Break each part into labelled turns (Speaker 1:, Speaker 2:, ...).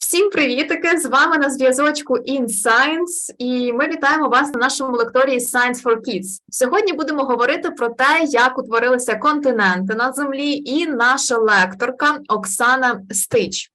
Speaker 1: Всім привітики! З вами на зв'язочку InScience, і ми вітаємо вас на нашому лекторії Science for Kids. Сьогодні будемо говорити про те, як утворилися континенти на землі, і наша лекторка Оксана Стич.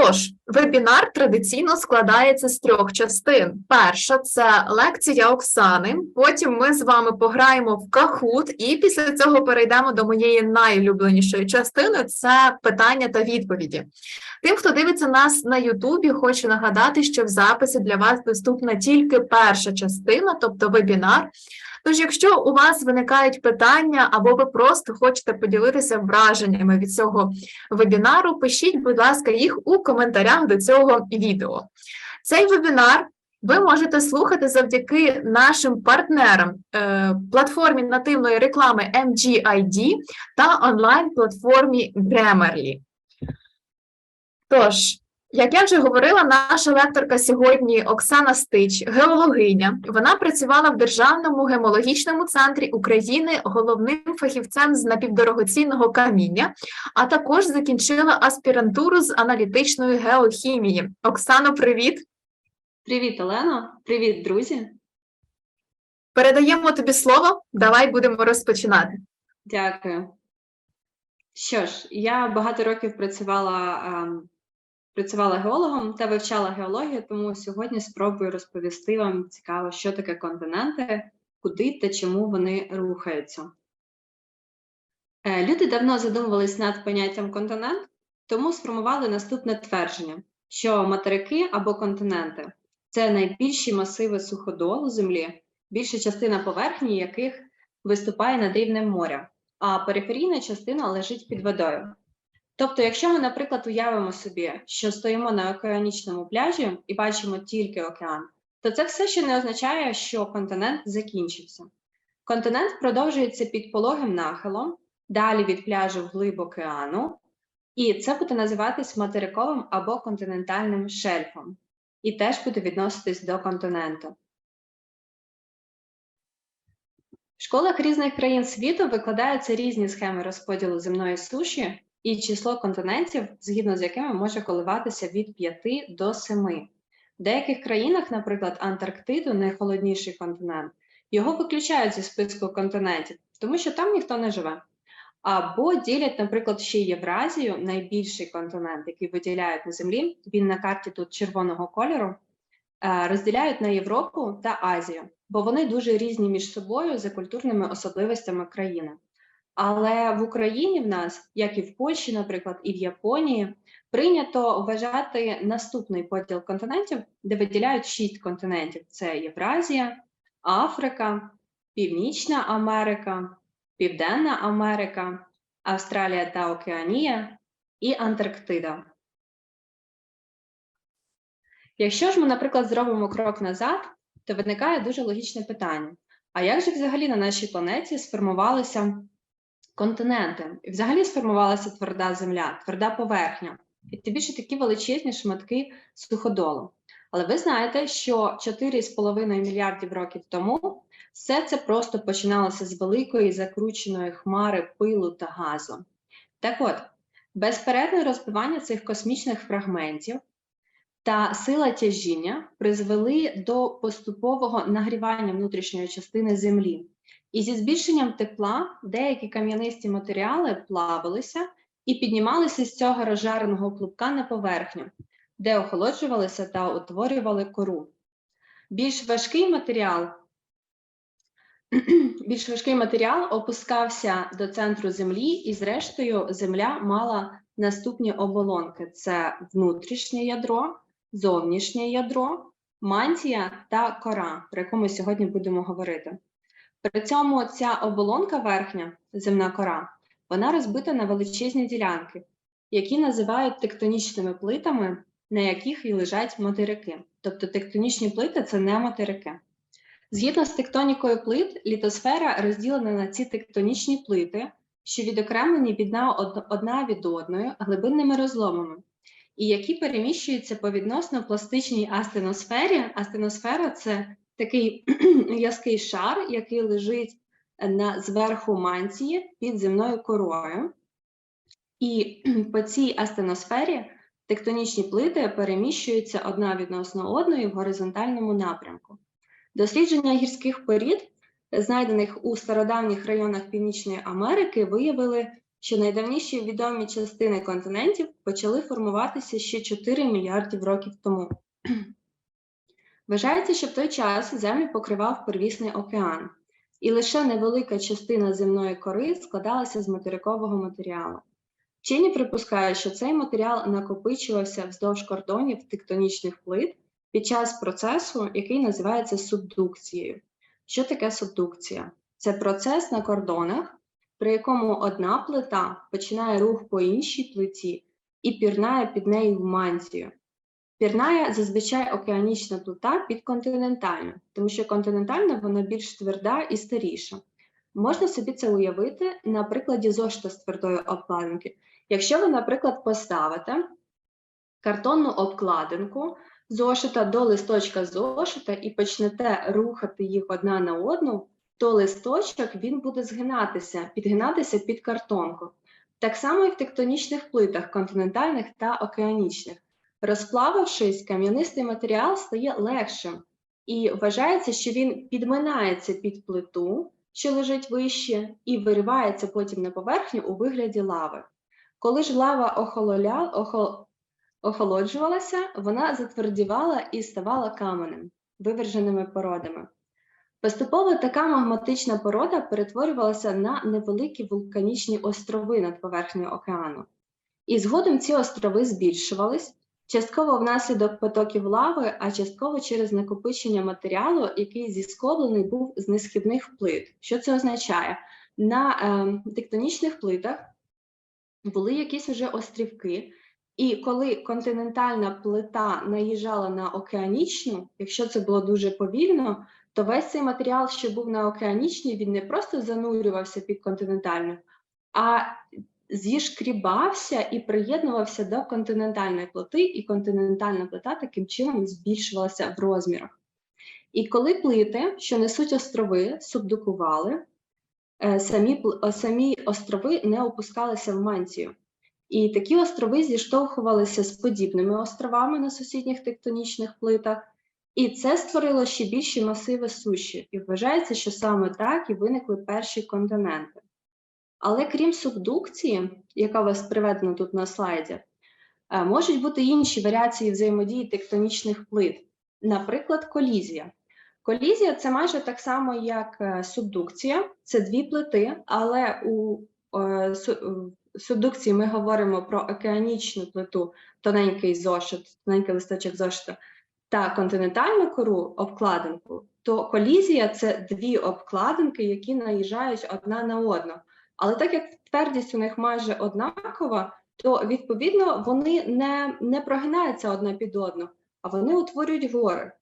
Speaker 1: Тож, вебінар традиційно складається з трьох частин. Перша це лекція Оксани. Потім ми з вами пограємо в Кахут, і після цього перейдемо до моєї найулюбленішої частини це питання та відповіді. Тим, хто дивиться нас на Ютубі, хочу нагадати, що в записі для вас доступна тільки перша частина, тобто вебінар. Тож, якщо у вас виникають питання або ви просто хочете поділитися враженнями від цього вебінару, пишіть, будь ласка, їх у коментарях до цього відео. Цей вебінар ви можете слухати завдяки нашим партнерам е, платформі нативної реклами MGID та онлайн-платформі Grammarly. Тож, як я вже говорила, наша лекторка сьогодні Оксана Стич, геологиня. Вона працювала в Державному гемологічному центрі України головним фахівцем з напівдорогоцінного каміння, а також закінчила аспірантуру з аналітичної геохімії. Оксано, привіт!
Speaker 2: Привіт, Олено! Привіт, друзі!
Speaker 1: Передаємо тобі слово. Давай будемо розпочинати.
Speaker 2: Дякую. Що ж, я багато років працювала, ем, працювала геологом та вивчала геологію, тому сьогодні спробую розповісти вам цікаво, що таке континенти, куди та чому вони рухаються. Е, Люди давно задумувались над поняттям континент, тому сформували наступне твердження, що материки або континенти це найбільші масиви суходолу Землі, більша частина поверхні яких виступає над рівнем моря, а периферійна частина лежить під водою. Тобто, якщо ми, наприклад, уявимо собі, що стоїмо на океанічному пляжі і бачимо тільки океан, то це все ще не означає, що континент закінчився. Континент продовжується під пологим нахилом, далі від пляжу вглиб океану, і це буде називатись материковим або континентальним шельфом, і теж буде відноситись до континенту. В школах різних країн світу викладаються різні схеми розподілу земної суші і число континентів, згідно з якими може коливатися від 5 до 7. В деяких країнах, наприклад, Антарктиду, найхолодніший континент, його виключають зі списку континентів, тому що там ніхто не живе. Або ділять, наприклад, ще Євразію, найбільший континент, який виділяють на землі. Він на карті тут червоного кольору, е, розділяють на Європу та Азію, бо вони дуже різні між собою за культурними особливостями країни. Але в Україні в нас, як і в Польщі, наприклад, і в Японії, прийнято вважати наступний поділ континентів, де виділяють шість континентів: це Євразія, Африка, Північна Америка, Південна Америка, Австралія та Океанія і Антарктида. Якщо ж ми, наприклад, зробимо крок назад, то виникає дуже логічне питання: а як же взагалі на нашій планеті сформувалися континенти? І взагалі сформувалася тверда земля, тверда поверхня, і тим більше такі величезні шматки суходолу. Але ви знаєте, що 4,5 мільярдів років тому все це просто починалося з великої закрученої хмари пилу та газу. Так от, безперервне розбивання цих космічних фрагментів та сила тяжіння призвели до поступового нагрівання внутрішньої частини Землі. І зі збільшенням тепла деякі кам'янисті матеріали плавилися і піднімалися з цього розжареного клубка на поверхню, де охолоджувалися та утворювали кору. Більш важкий матеріал більш важкий матеріал опускався до центру землі, і, зрештою, земля мала наступні оболонки: це внутрішнє ядро, зовнішнє ядро, мантія та кора, про яку ми сьогодні будемо говорити. При цьому ця оболонка верхня, земна кора, вона розбита на величезні ділянки, які називають тектонічними плитами, на яких і лежать материки. Тобто тектонічні плити це не материки. Згідно з тектонікою плит, літосфера розділена на ці тектонічні плити, що відокремлені від одна від одної глибинними розломами, і які переміщуються по відносно пластичній астеносфері. Астеносфера це такий в'язкий шар, який лежить на зверху мантії під земною корою. І по цій астеносфері Тектонічні плити переміщуються одна відносно одної в горизонтальному напрямку. Дослідження гірських порід, знайдених у стародавніх районах Північної Америки, виявили, що найдавніші відомі частини континентів почали формуватися ще 4 мільярдів років тому. Вважається, що в той час землю покривав первісний океан, і лише невелика частина земної кори складалася з материкового матеріалу. Вчені припускають, що цей матеріал накопичувався вздовж кордонів тектонічних плит під час процесу, який називається субдукцією. Що таке субдукція? Це процес на кордонах, при якому одна плита починає рух по іншій плиті і пірнає під нею в мантію. Пірнає зазвичай океанічна плита під континентальну, тому що континентальна вона більш тверда і старіша. Можна собі це уявити на прикладі зошита з твердої обкладинки. Якщо ви, наприклад, поставите картонну обкладинку зошита до листочка зошита і почнете рухати їх одна на одну, то листочок він буде згинатися, підгинатися під картонку. Так само і в тектонічних плитах континентальних та океанічних. Розплавившись, кам'янистий матеріал стає легшим, і вважається, що він підминається під плиту, що лежить вище, і виривається потім на поверхню у вигляді лави. Коли ж лава охололя, охол, охолоджувалася, вона затвердівала і ставала каменем, виверженими породами. Поступово така магматична порода перетворювалася на невеликі вулканічні острови над поверхнею океану. І згодом ці острови збільшувались, частково внаслідок потоків лави, а частково через накопичення матеріалу, який зіскоблений був з несхідних плит. Що це означає? На е, тектонічних плитах були якісь вже острівки, і коли континентальна плита наїжджала на океанічну, якщо це було дуже повільно, то весь цей матеріал, що був на океанічній, він не просто занурювався під континентальну, а зішкрібався і приєднувався до континентальної плити, і континентальна плита таким чином збільшувалася в розмірах. І коли плити, що несуть острови, субдукували, е, самі, самі острови не опускалися в мантію. І такі острови зіштовхувалися з подібними островами на сусідніх тектонічних плитах, і це створило ще більші масиви суші. І вважається, що саме так і виникли перші континенти. Але крім субдукції, яка у вас приведена тут на слайді, е, можуть бути інші варіації взаємодії тектонічних плит, наприклад, колізія. Колізія це майже так само, як е, субдукція, це дві плити, але у е, субдукції ми говоримо про океанічну плиту, тоненький зошит, тоненький листочок зошита, та континентальну кору обкладинку, то колізія це дві обкладинки, які наїжджають одна на одну. Але так як твердість у них майже однакова, то відповідно вони не, не прогинаються одна під одну, а вони утворюють гори.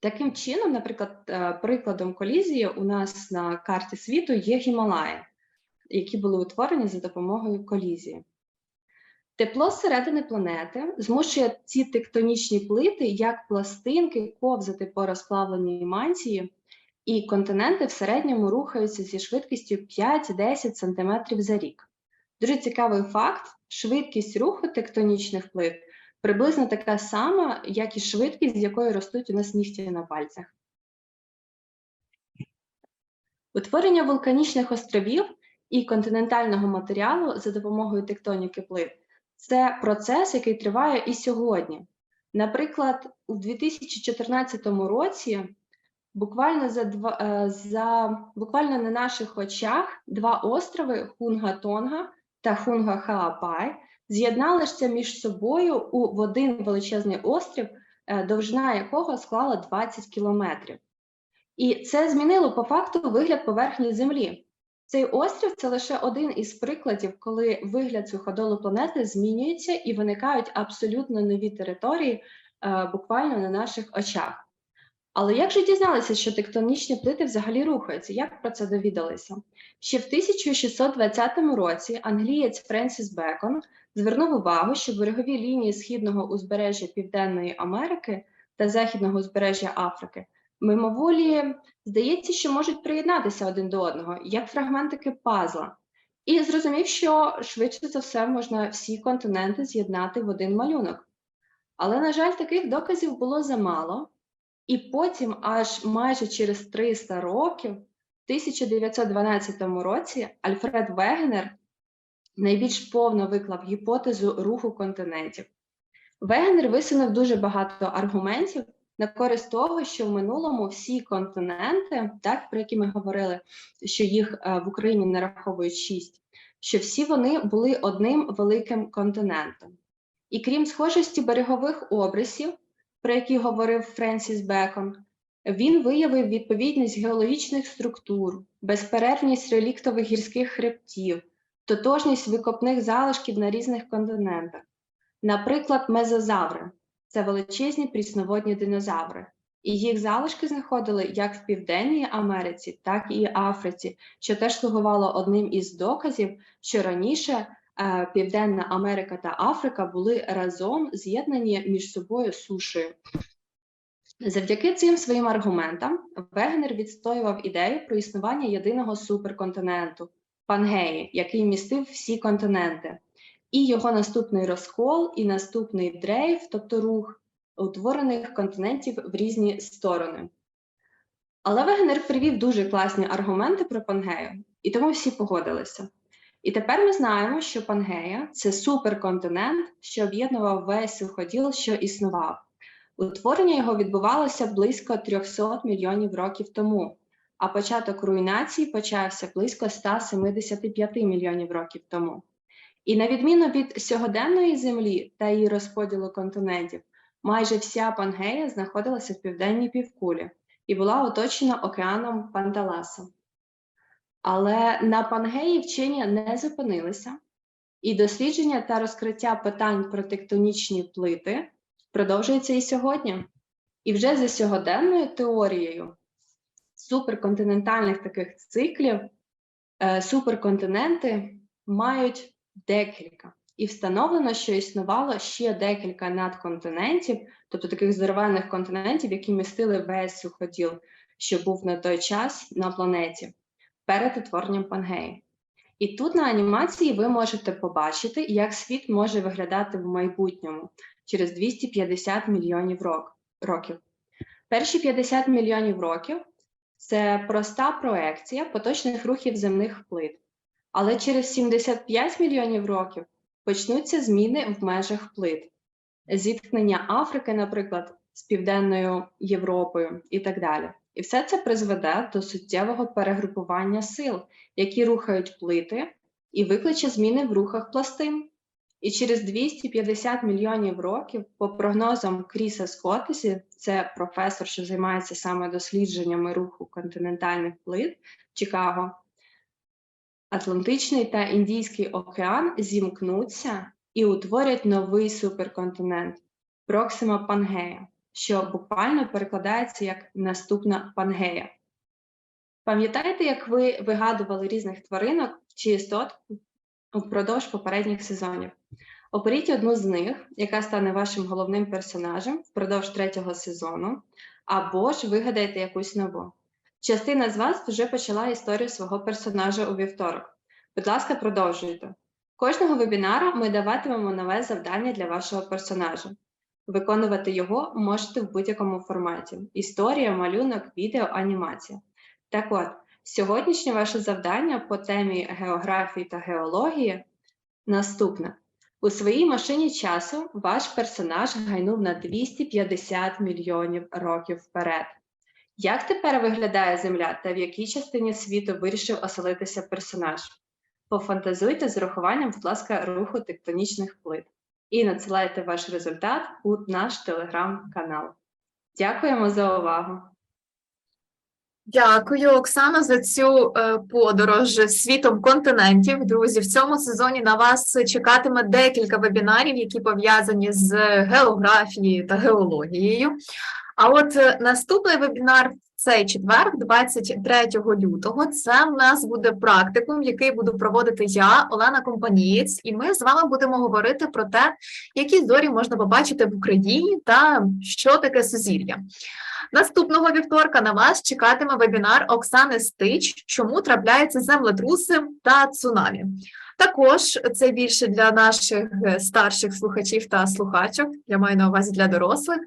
Speaker 2: Таким чином, наприклад, е, прикладом колізії у нас на карті світу є Гімалаї, які були утворені за допомогою колізії. Тепло зсередини планети змушує ці тектонічні плити як пластинки ковзати по розплавленій мантії, і континенти в середньому рухаються зі швидкістю 5-10 см за рік. Дуже цікавий факт: швидкість руху тектонічних плит приблизно така сама, як і швидкість, з якою ростуть у нас нігті на пальцях. Утворення вулканічних островів і континентального матеріалу за допомогою тектоніки плит це процес, який триває і сьогодні. Наприклад, у 2014 році буквально за два е, за буквально на наших очах два острови Хунга-Тонга та Хунга-Хаапай з'єдналися між собою у в один величезний острів, е, довжина якого склала 20 кілометрів. І це змінило по факту вигляд поверхні Землі. Цей острів це лише один із прикладів, коли вигляд суходолу планети змінюється і виникають абсолютно нові території е, буквально на наших очах. Але як же дізналися, що тектонічні плити взагалі рухаються? Як про це довідалися? Ще в 1620 році англієць Френсіс Бекон звернув увагу, що берегові лінії східного узбережжя Південної Америки та західного узбережжя Африки мимоволі здається, що можуть приєднатися один до одного, як фрагментики пазла. і зрозумів, що швидше за все можна всі континенти з'єднати в один малюнок. Але, на жаль, таких доказів було замало. І потім, аж майже через 300 років, в 1912 році Альфред Вегенер найбільш повно виклав гіпотезу руху континентів. Вегенер висунув дуже багато аргументів на користь того, що в минулому всі континенти, так про які ми говорили, що їх е, в Україні нараховують шість, що всі вони були одним великим континентом. І крім схожості берегових обрисів, про які говорив Френсіс Бекон, він виявив відповідність геологічних структур, безперервність реліктових гірських хребтів, тотожність викопних залишків на різних континентах. Наприклад, мезозаври це величезні прісноводні динозаври, і їх залишки знаходили як в Південній Америці, так і Африці, що теж слугувало одним із доказів, що раніше Південна Америка та Африка були разом з'єднані між собою сушею. Завдяки цим своїм аргументам Вегнер відстоював ідею про існування єдиного суперконтиненту Пангеї, який містив всі континенти, і його наступний розкол, і наступний дрейф, тобто рух утворених континентів в різні сторони. Але Вегнер привів дуже класні аргументи про Пангею, і тому всі погодилися. І тепер ми знаємо, що Пангея це суперконтинент, що об'єднував весь суходіл, що існував. Утворення його відбувалося близько 300 мільйонів років тому, а початок руйнації почався близько 175 мільйонів років тому. І на відміну від сьогоденної землі та її розподілу континентів, майже вся Пангея знаходилася в південній півкулі і була оточена океаном Панталасом. Але на Пангеї вчені не зупинилися, і дослідження та розкриття питань про тектонічні плити продовжується і сьогодні. І вже за сьогоденною теорією суперконтинентальних таких циклів, е, суперконтиненти мають декілька. І встановлено, що існувало ще декілька надконтинентів, тобто таких здоровенних континентів, які містили весь суходіл, що був на той час на планеті перед утворенням Пангеї. І тут на анімації ви можете побачити, як світ може виглядати в майбутньому через 250 мільйонів років. Перші 50 мільйонів років це проста проекція поточних рухів земних плит. Але через 75 мільйонів років почнуться зміни в межах плит, зіткнення Африки, наприклад, з Південною Європою і так далі. І все це призведе до суттєвого перегрупування сил, які рухають плити, і викличе зміни в рухах пластин. І через 250 мільйонів років, по прогнозам Кріса Скоттесі, це професор, що займається саме дослідженнями руху континентальних плит в Чикаго, Атлантичний та Індійський океан зімкнуться і утворять новий суперконтинент Проксима Пангея, що буквально перекладається як наступна Пангея. Пам'ятаєте, як ви вигадували різних тваринок чи істот впродовж попередніх сезонів? Оберіть одну з них, яка стане вашим головним персонажем впродовж третього сезону, або ж вигадайте якусь нову. Частина з вас вже почала історію свого персонажа у вівторок. Будь ласка, продовжуйте. Кожного вебінару ми даватимемо нове завдання для вашого персонажа. Виконувати його можете в будь-якому форматі: історія, малюнок, відео, анімація. Так от, сьогоднішнє ваше завдання по темі географії та геології наступне. У своїй машині часу ваш персонаж гайнув на 250 мільйонів років вперед. Як тепер виглядає Земля та в якій частині світу вирішив оселитися персонаж? Пофантазуйте з урахуванням, будь ласка, руху тектонічних плит і надсилайте ваш результат у наш телеграм-канал. Дякуємо за увагу!
Speaker 1: Дякую, Оксана, за цю е, подорож світом континентів. Друзі, в цьому сезоні на вас чекатиме декілька вебінарів, які пов'язані з географією та геологією. А от е, наступний вебінар цей четвер, 23 лютого. Це в нас буде практикум, який буду проводити я, Олена Компанієць, і ми з вами будемо говорити про те, які зорі можна побачити в Україні та що таке сузір'я. Наступного вівторка на вас чекатиме вебінар Оксани Стич, чому трапляються землетруси та цунамі. Також це більше для наших е, старших слухачів та слухачок. Я маю на увазі для дорослих.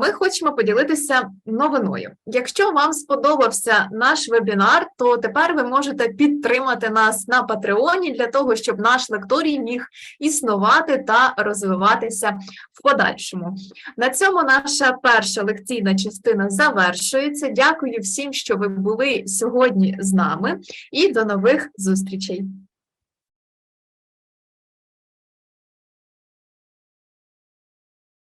Speaker 1: Ми хочемо поділитися новиною. Якщо вам сподобався наш вебінар, то тепер ви можете підтримати нас на Патреоні для того, щоб наш лекторій міг існувати та розвиватися в подальшому. На цьому наша перша лекційна частина завершується. Дякую всім, що ви були сьогодні з нами, і до нових зустрічей.